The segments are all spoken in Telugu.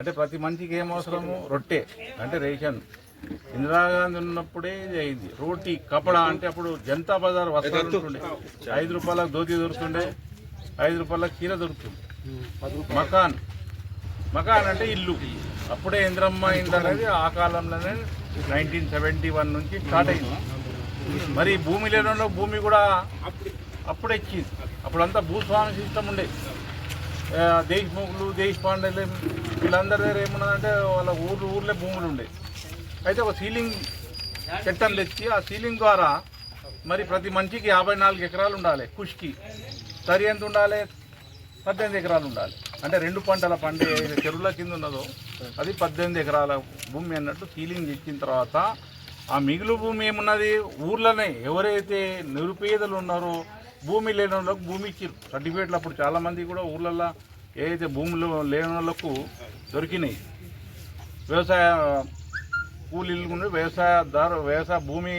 అంటే ప్రతి మనిషికి ఏం అవసరము? రొట్టె. అంటే రేషన్. ఇందిరాగాంధీ ఉన్నప్పుడే ఇది అయింది. రోటీ కపడా అంటే అప్పుడు జనతా బజార్ వస్త్రాలు ఉంటుండే. ఐదు రూపాయలకు ధోతి దొరుకుతుండే. ఐదు రూపాయలకు చీర దొరుకుతుంది మకాన్. మకాన్ అంటే ఇల్లు. అప్పుడే ఇంద్రమ్మ ఇండ్లు అనేది ఆ కాలంలోనే నైన్టీన్ సెవెంటీ వన్ నుంచి స్టార్ట్ అయింది. మరి భూమి లేని భూమి కూడా అప్పుడే ఇచ్చింది. అప్పుడంతా భూస్వామి సిస్టమ్ ఉండే ఆ, దేశ్ముఖులు దేశపాండేలు వీళ్ళందరి దగ్గర ఏమున్నదంటే వాళ్ళ ఊర్లు ఊర్లే భూములు ఉండే. అయితే ఒక సీలింగ్ చట్టం తెచ్చి ఆ సీలింగ్ ద్వారా మరి ప్రతి మనిషికి యాభై నాలుగు ఎకరాలు ఉండాలి కుష్కి. సరి ఎంత ఉండాలి? పద్దెనిమిది ఎకరాలు ఉండాలి. అంటే రెండు పంటల పండే చెరువుల కింద ఉన్నదో అది పద్దెనిమిది ఎకరాల భూమి అన్నట్టు సీలింగ్ ఇచ్చిన తర్వాత ఆ మిగులు భూమి ఏమున్నది? ఊర్లోనే ఎవరైతే నిరుపేదలు ఉన్నారో భూమి లేని వాళ్ళకు భూమి ఇచ్చారు సర్టిఫికేట్లు అప్పుడు చాలామంది కూడా ఊర్లలో ఏదైతే భూములు లేని వాళ్ళకు దొరికినాయి. వ్యవసాయ కూలీలు ఉండి వ్యవసాయదారు వ్యవసాయ భూమి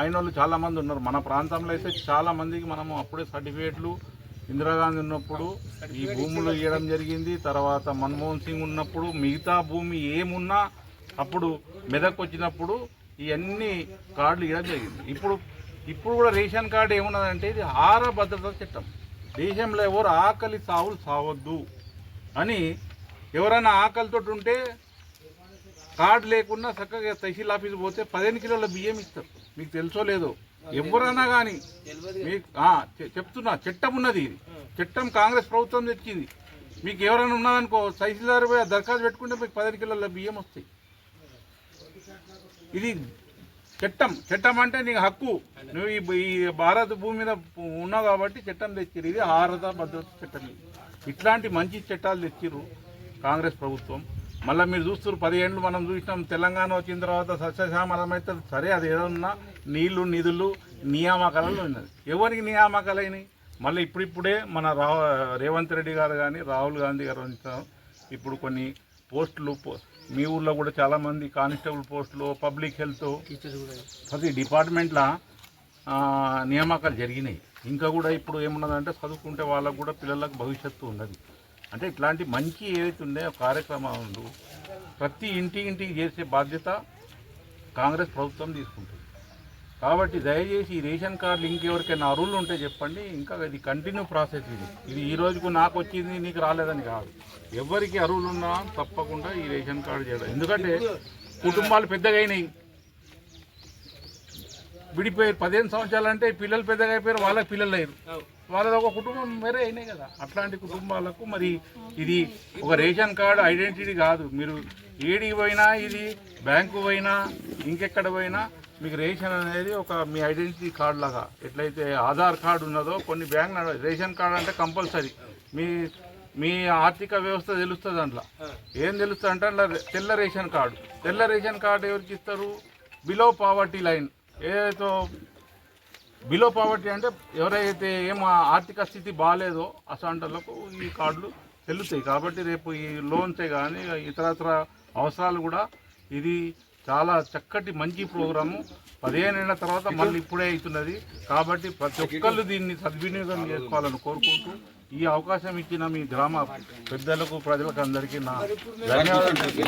అయిన వాళ్ళు చాలామంది ఉన్నారు. మన ప్రాంతంలో అయితే చాలామందికి మనము అప్పుడే సర్టిఫికేట్లు ఇందిరాగాంధీ ఉన్నప్పుడు ఈ భూములు ఇవ్వడం జరిగింది. తర్వాత మన్మోహన్ సింగ్ ఉన్నప్పుడు మిగతా భూమి ఏమున్నా అప్పుడు మెదక్ వచ్చినప్పుడు ఇవన్నీ కార్డులు ఇవ్వడం జరిగింది. ఇప్పుడు ఇప్పుడు కూడా రేషన్ కార్డు ఏమున్నదంటే ఇది ఆహార భద్రత చట్టం. దేశంలో ఎవరు ఆకలి సావులు సావద్దు అని ఎవరైనా ఆకలితో ఉంటే కార్డు లేకుండా చక్కగా తహసీల్ ఆఫీస్ పోతే పదిహేను కిలోల బియ్యం ఇస్తారు. మీకు తెలుసో లేదో? ఎవరైనా కానీ మీకు చె- చెప్తున్నా చట్టం ఉన్నది ఇది. చట్టం కాంగ్రెస్ ప్రభుత్వం తెచ్చింది. మీకు ఎవరైనా ఉన్నదనుకో తహసీల్దార్ దరఖాస్తు పెట్టుకుంటే మీకు పదిహేను కిలోల బియ్యం వస్తాయి. ఇది చట్టం చట్టం అంటే నీకు హక్కు. నువ్వు ఈ ఈ భారత భూమి మీద ఉన్నావు కాబట్టి చట్టం తెచ్చిర్రు. ఇది ఆహారత భద్రత చట్టం. ఇట్లాంటి మంచి చట్టాలు తెచ్చిర్రు కాంగ్రెస్ ప్రభుత్వం. మళ్ళీ మీరు చూస్తారు పదిహేండ్లు మనం చూసినాం. తెలంగాణ వచ్చిన తర్వాత సస్యశ్యామలమైతే సరే అది ఏదన్నా నీళ్ళు నిధులు నియామకాలలో ఉన్నది. ఎవరికి నియామకాలైనవి మళ్ళీ ఇప్పుడిప్పుడే మన రా రేవంత్ రెడ్డి గారు కానీ రాహుల్ గాంధీ గారు ఇప్పుడు కొన్ని పోస్టులు మీ ఊర్లో కూడా చాలామంది కానిస్టేబుల్ పోస్టులు పబ్లిక్ హెల్త్ ప్రతి డిపార్ట్మెంట్లో నియామకాలు జరిగినాయి. ఇంకా కూడా ఇప్పుడు ఏమున్నదంటే చదువుకుంటే వాళ్ళకు కూడా పిల్లలకు భవిష్యత్తు ఉన్నది. అంటే ఇట్లాంటి మంచి ఏదైతే ఉందో కార్యక్రమాలు ప్రతి ఇంటి ఇంటికి చేసే బాధ్యత కాంగ్రెస్ ప్రభుత్వం తీసుకుంటుంది. కాబట్టి దయచేసి ఈ రేషన్ కార్డులు ఇంకెవరికైనా అరువులు ఉంటే చెప్పండి. ఇంకా ఇది కంటిన్యూ ప్రాసెస్ ఇది. ఇది ఈ రోజుకు నాకు వచ్చింది నీకు రాలేదని కాదు. ఎవరికి అరువులు ఉన్నా తప్పకుండా ఈ రేషన్ కార్డు చేయడం. ఎందుకంటే కుటుంబాలు పెద్దగా అయినాయి. విడిపోయారు. పదిహేను సంవత్సరాలు అంటే పిల్లలు పెద్దగా అయిపోయారు వాళ్ళకి పిల్లలు లేరు. వాళ్ళది ఒక కుటుంబం వేరే అయినాయి కదా. అట్లాంటి కుటుంబాలకు మరి ఇది ఒక రేషన్ కార్డు ఐడెంటిటీ కాదు. మీరు ఏడికి పోయినా ఇది బ్యాంకు పోయినా ఇంకెక్కడ పోయినా మీకు రేషన్ అనేది ఒక మీ ఐడెంటిటీ కార్డు లాగా ఎట్లయితే ఆధార్ కార్డు ఉన్నదో కొన్ని బ్యాంక్ రేషన్ కార్డు అంటే కంపల్సరీ. మీ మీ ఆర్థిక వ్యవస్థ తెలుస్తుంది అందులో ఏం తెలుస్తుంది అంటే అందులో తెల్ల రేషన్ కార్డు. తెల్ల రేషన్ కార్డు ఎవరికి ఇస్తారు? Below poverty line. ఏదైతే బిలో పావర్టీ అంటే ఎవరైతే ఏం ఆర్థిక స్థితి బాగాలేదో అసంటలకు ఈ కార్డులు తెలుస్తాయి. కాబట్టి రేపు ఈ లోన్సే కానీ ఇతరత్ర అవసరాలు కూడా ఇది చాలా చక్కటి మంచి ప్రోగ్రాము. పదిహేను ఏళ్ళ తర్వాత మళ్ళీ ఇప్పుడే అవుతున్నది. కాబట్టి ప్రతి ఒక్కళ్ళు దీన్ని సద్వినియోగం చేసుకోవాలని కోరుకుంటూ ఈ అవకాశం ఇచ్చిన మీ గ్రామ పెద్దలకు ప్రజలకు అందరికీ నా ధన్యవాదాలు.